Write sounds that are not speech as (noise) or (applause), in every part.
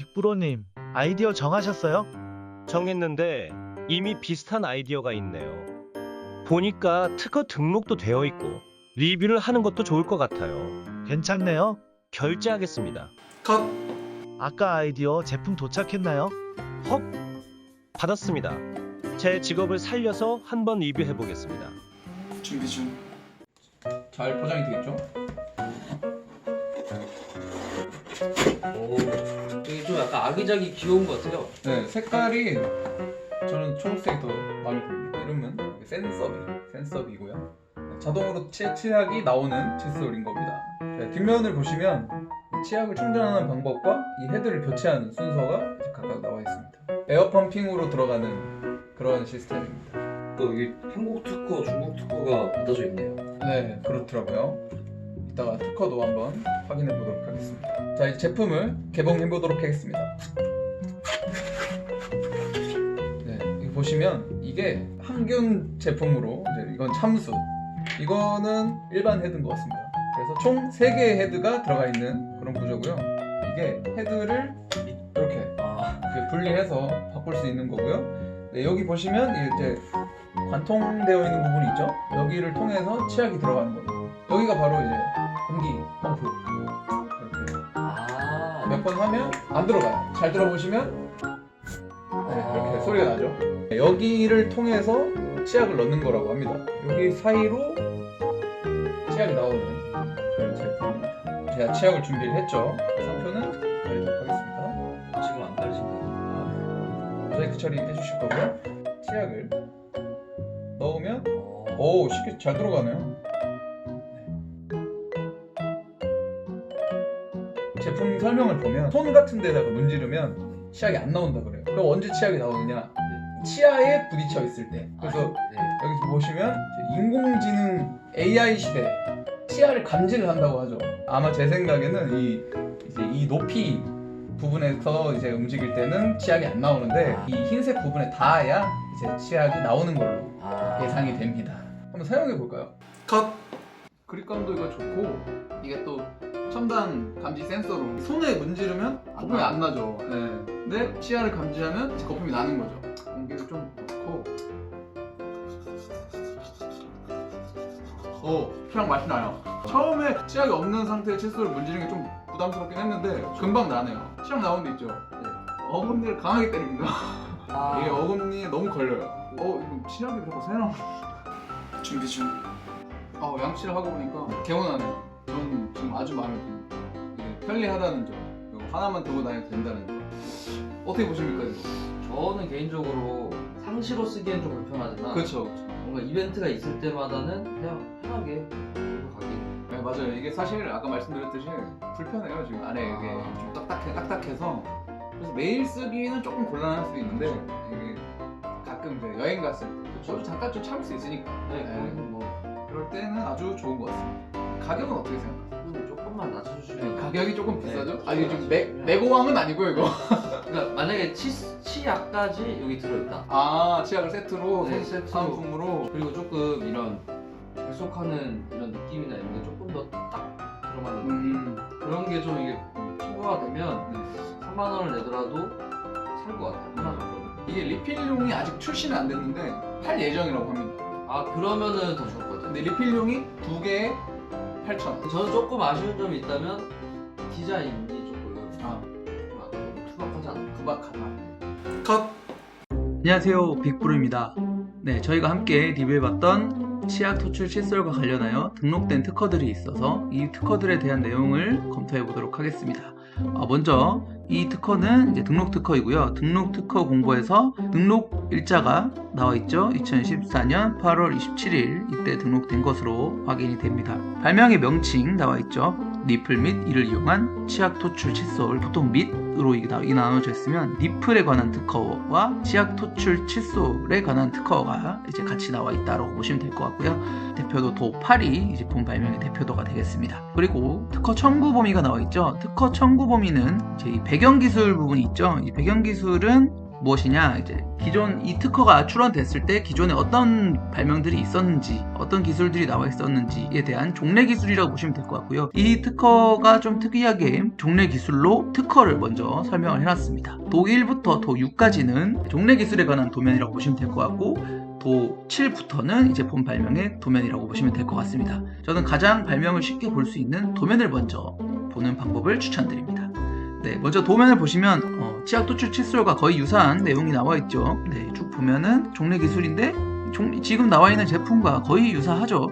빅브로님, 아이디어 정하셨어요? 정했는데 이미 비슷한 아이디어가 있네요. 보니까 특허 등록도 되어 있고 리뷰를 하는 것도 좋을 것 같아요. 괜찮네요. 결제하겠습니다. 컷. 아까 아이디어 제품 도착했나요? 헉! 받았습니다. 제 직업을 살려서 한번 리뷰해 보겠습니다. 준비 중. 잘 포장이 되겠죠? 오, 이게 좀 약간 아기자기 귀여운 것 같아요. 네, 색깔이 저는 초록색이 더 마음에 듭니다. 이름은 센서비, 센서비고요. 네, 자동으로 치, 치약이 나오는 칫솔인 겁니다. 네, 뒷면을 보시면 이 치약을 충전하는 방법과 이 헤드를 교체하는 순서가 각각 나와 있습니다. 에어 펌핑으로 들어가는 그런 시스템입니다. 또 이게 한국 특허, 중국 특허가 받아져 있네요. 네, 그렇더라고요. 이따가 특허도 한번 확인해 보도록 하겠습니다. 자, 이제 제품을 개봉해 보도록 하겠습니다. 네, 이거 보시면 이게 항균 제품으로 이제 이건 참수, 이거는 일반 헤드인 것 같습니다. 그래서 총 3개의 헤드가 들어가 있는 그런 구조고요. 이게 헤드를 이렇게 아, 이렇게 분리해서 바꿀 수 있는 거고요. 네, 여기 보시면 이제 관통되어 있는 부분이 있죠. 여기를 통해서 치약이 들어가는 거예요. 여기가 바로 이제 공기 몇 번 하면 안 들어가요. 잘 들어보시면 네, 이렇게 아. 소리가 나죠. 네, 여기를 통해서 치약을 넣는 거라고 합니다. 여기 사이로 치약이 나오는 그런 제품입니다. 제가 치약을 준비를 했죠. 상표는 가리도록 하겠습니다. 지금 안 가르친다. 모자이크 처리해 주실 거고요. 치약을 넣으면 어, 오 쉽게 잘 들어가네요. 제품 설명을 보면 손 같은 데다가 문지르면 치약이 안 나온다 그래요. 그럼 언제 치약이 나오느냐? 치아에 부딪혀 있을 때. 그래서 네. 여기서 보시면 인공지능 AI 시대 치아를 감지를 한다고 하죠. 아마 제 생각에는 이 이제 이 높이 부분에서 이제 움직일 때는 치약이 안 나오는데 이 흰색 부분에 닿아야 이제 치약이 나오는 걸로 아, 예상이 됩니다. 한번 사용해 볼까요? 컷. 그립감도 이거 좋고 이게 또 첨단 감지 센서로 손에 문지르면 거품이 안 나죠. 네. 근데 치아를 감지하면 이제 거품이 나는 거죠. 공기를 좀 넣고 오 치약 맛이 나요. 처음에 치약이 없는 상태의 칫솔을 문지르는 게 좀 부담스럽긴 했는데 금방 나네요. 치약 나오는 데 있죠. 네. 어금니를 강하게 때립니다. 아, 이게 어금니에 너무 걸려요. 어 이거 치약이 자꾸 새나? 준비 중. 어, 양치를 하고 보니까 개운하네요. 저는 지금 아주 마음에 듭니다. 이게 편리하다는 점, 그리고 하나만 들고 다녀도 된다는 점. 어떻게 보십니까 이거? 저는 개인적으로 상시로 쓰기엔 좀 불편하지만 그렇죠. 뭔가 이벤트가 있을 때마다는 그냥 편하게 들고 가기. 네, 맞아요. 이게 사실 아까 말씀드렸듯이 불편해요. 지금 안에 이게 아. 좀 딱딱해, 딱딱해서 그래서 매일 쓰기는 조금 곤란할 수도 있는데 이게 가끔 이제 여행 갔을 때 저도 잠깐 좀 참을 수 있으니까 네, 네. 거기서 뭐 그럴 때는 아주 좋은 것 같습니다. 가격은 어떻게 생각하세요? 음, 조금만 낮춰주시면 가격이 조금 비싸죠? 네, 아니 좀 조금 매, 낮춰주시면. 매고왕은 아니고 이거. (laughs) 그러니까 만약에 치, 치약까지 여기 들어있다. 아 치약을 세트로 네, 선- 세트로. 사은품으로 그리고 조금 이런 계속하는 이런 느낌이나 이런 게 조금 더 딱 들어맞는 느낌. 음, 그런 게 좀 이게 첨가가 되면 네. 3만 원을 내더라도 살 것 같아요. 하나 정도. 이게 리필용이 아직 출시는 안 됐는데 팔 예정이라고 합니다. 아 그러면은 더 같아요. 근데 리필용이 두 개에 8,000원. 저는 조금 아쉬운 점이 있다면 디자인이 조금 아, 좀 약간 투박하지 않나. 구박하다. 컷. 안녕하세요 빅브루입니다 네 저희가 함께 리뷰해봤던 치약 토출 칫솔과 관련하여 등록된 특허들이 있어서 이 특허들에 대한 내용을 검토해 보도록 하겠습니다 어, 먼저 이 특허는 이제 등록 특허이고요. 등록 특허 공고에서 등록 일자가 나와 있죠. 2014년 8월 27일 이때 등록된 것으로 확인이 됩니다. 발명의 명칭 나와 있죠 니플 및 이를 이용한 치약 토출 칫솔 보통 나- 이 나눠져 있으면 니플에 관한 특허와 치약 토출 칫솔에 관한 특허가 이제 같이 나와 있다라고 보시면 될 것 같고요. 대표도 도 8이 이 제품 발명의 대표도가 되겠습니다. 그리고 특허 청구 범위가 나와 있죠. 특허 청구 범위는 이 배경 기술 부분이 있죠. 이 배경 기술은 무엇이냐? 이제 기존 이 특허가 출원됐을 때 기존에 어떤 발명들이 있었는지 어떤 기술들이 나와 있었는지에 대한 종래 기술이라고 보시면 될 것 같고요. 이 특허가 좀 특이하게 종래 기술로 특허를 먼저 설명을 해놨습니다. 도 1부터 도 6까지는 종래 기술에 관한 도면이라고 보시면 될 것 같고 도 7부터는 이제 본 발명의 도면이라고 보시면 될 것 같습니다. 저는 가장 발명을 쉽게 볼 수 있는 도면을 먼저 보는 방법을 추천드립니다 네, 먼저 도면을 보시면 어, 치약 도출 칫솔과 거의 유사한 내용이 나와 있죠. 네, 쭉 보면은 종래 기술인데 종- 지금 나와 있는 제품과 거의 유사하죠.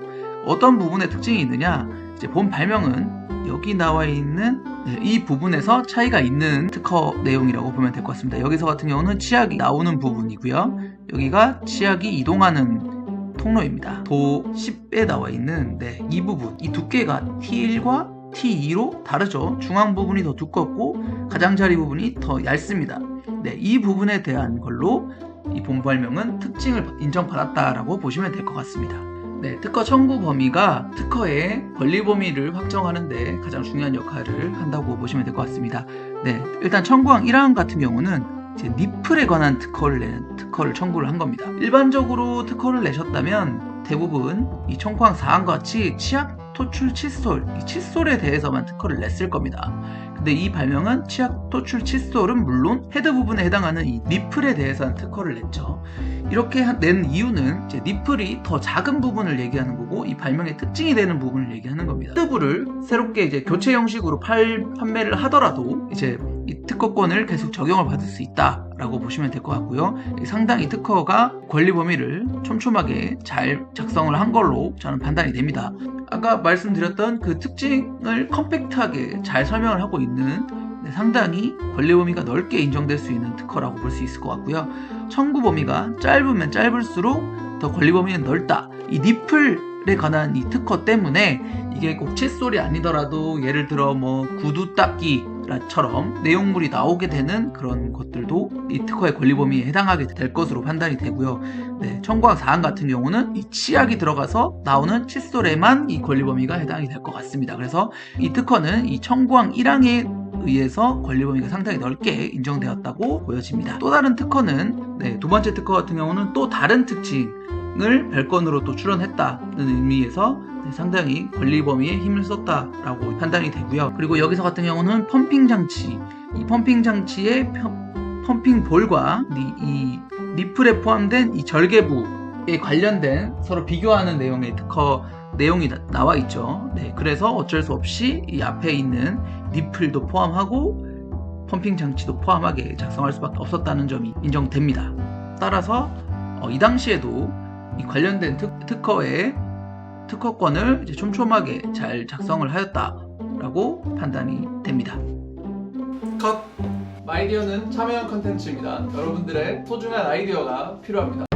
어떤 부분에 특징이 있느냐? 이제 본 발명은 여기 나와 있는 네, 이 부분에서 차이가 있는 특허 내용이라고 보면 될 것 같습니다. 여기서 같은 경우는 치약이 나오는 부분이고요. 여기가 치약이 이동하는 통로입니다. 도 10에 나와 있는 네, 이 부분, 이 두께가 T1과 T2로 다르죠. 중앙 부분이 더 두껍고 가장자리 부분이 더 얇습니다. 네, 이 부분에 대한 걸로 이 본발명은 특징을 인정받았다라고 보시면 될 것 같습니다. 네, 특허 청구 범위가 특허의 권리 범위를 확정하는데 가장 중요한 역할을 한다고 보시면 될 것 같습니다. 네, 일단 청구항 1항 같은 경우는 이제 니플에 관한 특허를 낸 특허를 청구를 한 겁니다. 일반적으로 특허를 내셨다면 대부분 이 청구항 4항과 같이 치약 토출 칫솔, 이 칫솔에 대해서만 특허를 냈을 겁니다. 근데 이 발명은 치약 토출 칫솔은 물론 헤드 부분에 해당하는 이 니플에 대해서는 특허를 냈죠. 이렇게 한- 낸 이유는 이제 니플이 더 작은 부분을 얘기하는 거고 이 발명의 특징이 되는 부분을 얘기하는 겁니다. 헤드부를 새롭게 이제 교체 형식으로 팔, 판매를 하더라도 이제 이 특허권을 계속 적용을 받을 수 있다 라고 보시면 될 것 같고요. 상당히 특허가 권리 범위를 촘촘하게 잘 작성을 한 걸로 저는 판단이 됩니다. 아까 말씀드렸던 그 특징을 컴팩트하게 잘 설명을 하고 있는 네, 상당히 권리 범위가 넓게 인정될 수 있는 특허라고 볼 수 있을 것 같고요. 청구 범위가 짧으면 짧을수록 더 권리 범위는 넓다. 이 니플에 관한 이 특허 때문에 이게 꼭 칫솔이 아니더라도 예를 들어 뭐 구두 닦기 처럼 내용물이 나오게 되는 그런 것들도 이 특허의 권리 범위에 해당하게 될 것으로 판단이 되고요. 네, 청구항 4항 같은 경우는 이 치약이 들어가서 나오는 칫솔에만 이 권리 범위가 해당이 될 것 같습니다. 그래서 이 특허는 이 청구항 1항에 의해서 권리 범위가 상당히 넓게 인정되었다고 보여집니다. 또 다른 특허는 네, 두 번째 특허 같은 경우는 또 다른 특징을 별건으로 또 출원했다는 의미에서 네, 상당히 권리 범위에 힘을 썼다라고 판단이 되고요. 그리고 여기서 같은 경우는 펌핑 장치, 이 펌핑 장치의 펴- 펌핑 볼과 이, 이 니플에 포함된 이 절개부에 관련된 서로 비교하는 내용의 특허 내용이 나- 나와 있죠. 네, 그래서 어쩔 수 없이 이 앞에 있는 니플도 포함하고 펌핑 장치도 포함하게 작성할 수밖에 없었다는 점이 인정됩니다. 따라서 어, 이 당시에도 이 관련된 특, 특허의 특허권을 촘촘하게 잘 작성을 하였다라고 판단이 됩니다. 컷 마이디어는 참여형 컨텐츠입니다. 여러분들의 소중한 아이디어가 필요합니다.